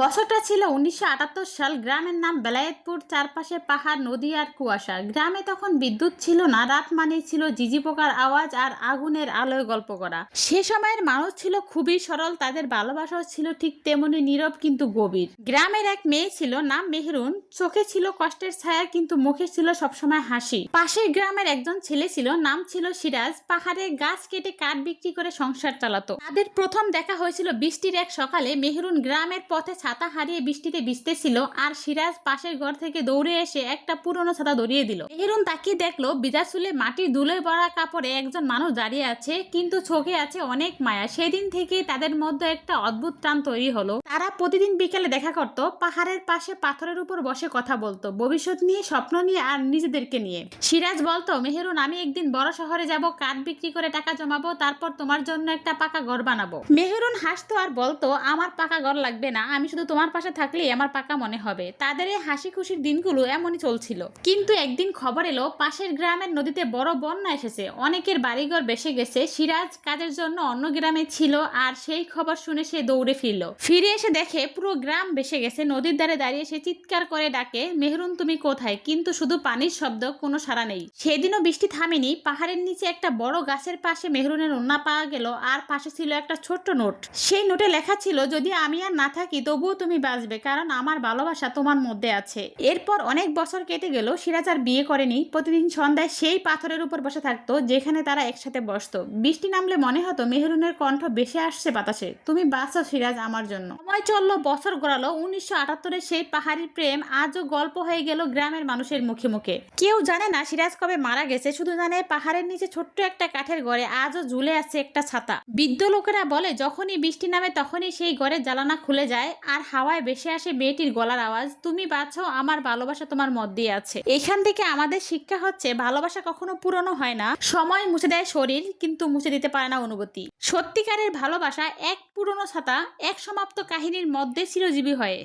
বছরটা ছিল উনিশশো আটাত্তর সাল। গ্রামের নাম বেলায়েতপুর, চারপাশে পাহাড়, নদী আর কুয়াশা। গ্রামে তখন বিদ্যুৎ ছিল না, রাত মানে ছিল জিজি পোকার আওয়াজ আর আগুনের আলোয় গল্প করা। সে সময়ের মানুষ ছিল খুবই সরল, তাদের ভালোবাসাও ছিল ঠিক তেমনি নীরব কিন্তু গভীর। গ্রামের এক মেয়ে ছিল, নাম মেহরুন। চোখে ছিল কষ্টের ছায়া, কিন্তু মুখে ছিল সবসময় হাসি। পাশের গ্রামের একজন ছেলে ছিল, নাম ছিল সিরাজ। পাহাড়ে গাছ কেটে কাঠ বিক্রি করে সংসার চালাতো। তাদের প্রথম দেখা হয়েছিল বৃষ্টির এক সকালে। মেহরুন গ্রামের পথে ছাতা হারিয়ে বৃষ্টিতে ভিজতেছিল আর সিরাজ পাশের ঘর থেকে দৌড়ে এসে একটা পুরনো ছাতা ধরিয়ে দিল। মেহরুন তাকিয়ে দেখল বিজা চুলে মাটির ধুলোয় ভরা কাপড়ে একজন মানুষ দাঁড়িয়ে আছে, কিন্তু চোখে আছে অনেক মায়া। সেদিন থেকে তাদের মধ্যে একটা অদ্ভুত টান তৈরি হলো। তারা প্রতিদিন বিকেলে দেখা করত, পাহাড়ের পাশে পাথরের উপর বসে কথা বলতো, ভবিষ্যৎ নিয়ে, স্বপ্ন নিয়ে আর নিজেদেরকে নিয়ে। সিরাজ বলতো, মেহেরুন, আমি একদিন বড় শহরে যাব, কাঠ বিক্রি করে টাকা জমাবো, তারপর তোমার জন্য একটা পাকা ঘর বানাবো। মেহেরুন হাসতো আর বলতো, আমার পাকা ঘর লাগবে না, আমি শুধু তোমার পাশে থাকলেই আমার পাকা মনে হবে। তাদের এই হাসি খুশির দিনগুলো এমনই চলছিল। কিন্তু একদিন খবর এলো, পাশের গ্রামের নদীতে বড় বন্যা এসেছে। অনেকের বাড়িঘর বেসে গেছে। সিরাজ কাজের জন্য অন্য গ্রামে ছিল আর সেই খবর শুনে সে দৌড়ে ফিরল। ফিরে এসে দেখে পুরো গ্রাম বেসে গেছে। নদীর ধারে দাঁড়িয়ে সে চিৎকার করে ডাকে, মেহরুন, তুমি কোথায়? কিন্তু শুধু পানির শব্দ, কোনো সাড়া নেই। সেদিনও বৃষ্টি থামেনি। পাহাড়ের নিচে একটা বড় গাছের পাশে মেহরুনের ওন্না পাওয়া গেল। আর পাশে ছিল একটা ছোট্ট নোট। সেই নোটে লেখা ছিল, যদি আমি আর না থাকি তবুও তুমি বাঁচবে, কারণ আমার ভালোবাসা তোমার মধ্যে আছে। এরপর অনেক বছর কেটে গেল, সিরাজ আর বিয়ে করেনি। প্রতিদিন সন্ধ্যায় সেই পাথরের উপর বসে থাকতো, যেখানে তারা একসাথে বসতো। বৃষ্টি নামলে মনে হতো মেহরুনের কণ্ঠ বেশি আসছে বাতাসে। তুমি বাঁচো সিরাজ আমার জন্য। সময় চলল, বছর গড়ালো। উনিশশো আটাত্তরের সেই পাহাড়ি প্রেম আজও গল্প হয়ে গেল গ্রামের মানুষের মুখে মুখে। কেউ জানে না সিরাজ কবে মারা গেছে, শুধু জানে পাহাড়ের নিচে ছোট্ট একটা কাঠের ঘরে আজও ঝুলে আছে একটা ছাতা। বৃদ্ধ লোকেরা বলে, যখনই বৃষ্টি নামে তখনই সেই ঘরের জ্বালানা খুলে যায়। আর হাওয়ায় বেশি আসে মেয়েটির গলার আওয়াজ। তুমি বাঁচো আমার ভালোবাসা তোমার মধ্যে আছে। এখান থেকে আমাদের শিক্ষা হচ্ছে, ভালোবাসা কখনো পুরনো হয় না। সময় মুছে দেয় শরীর, কিন্তু মুছে দিতে পারে না অনুভূতি। সত্যিকারের ভালোবাসা এক পুরনো ছাতা, এক সমাপ্ত কাহিনীর মধ্যে চিরজীবী হয়।